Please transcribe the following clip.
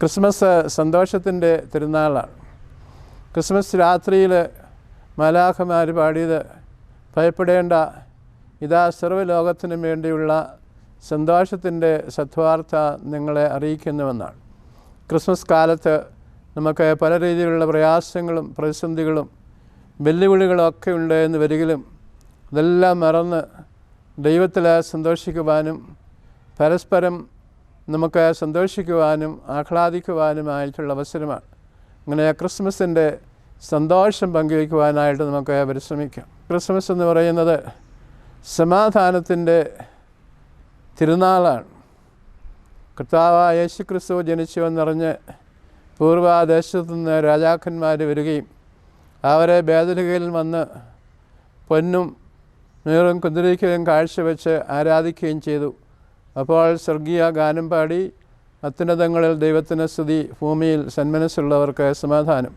Christmas സന്തോഷത്തിന്റെ തിരുനാളാണ്. Christmas രാത്രിയിൽ മലാഖമാർ പാടിയത് ഭയപ്പെടേണ്ട ഇതാ സർവലോകത്തിനും വേണ്ടിയുള്ള സന്തോഷത്തിന്റെ സത്വാർത്ഥ നിങ്ങളെ അറിയിക്കുന്നുവെന്നാണ്. ക്രിസ്മസ് കാലത്ത് നമുക്ക് പല രീതിയിലുള്ള പ്രയാസങ്ങളും പ്രതിസന്ധികളും വെല്ലുവിളികളും ഒക്കെ ഉണ്ട് എന്ന് വരികിലും ഇതെല്ലാം മറന്ന് ദൈവത്തിൽ സന്തോഷിക്കുവാനും പരസ്പരം നമുക്ക് സന്തോഷിക്കുവാനും ആഹ്ലാദിക്കുവാനുമായിട്ടുള്ള അവസരമാണ്. അങ്ങനെ ക്രിസ്മസിന്റെ സന്തോഷം പങ്കുവയ്ക്കുവാനായിട്ട് നമുക്ക് പരിശ്രമിക്കാം. ക്രിസ്മസ് എന്ന് പറയുന്നത് സമാധാനത്തിന്റെ തിരുനാളാണ്. കർത്താവ് യേശു ക്രിസ്തു ജനിച്ചു എന്നറിഞ്ഞ് പൂർവാദേശത്തു നിന്ന് രാജാക്കന്മാർ വരികയും അവരെ ബേദലുകയിൽ വന്ന് പൊന്നും നീറും കുന്തിരിക്കുകയും കാഴ്ചവെച്ച് ആരാധിക്കുകയും ചെയ്തു. അപ്പോൾ സ്വർഗീയ ഗാനം പാടി അത്യുന്നതങ്ങളിൽ ദൈവത്തിന് സ്തുതി ഭൂമിയിൽ സന്മനസ്സുള്ളവർക്ക് സമാധാനം.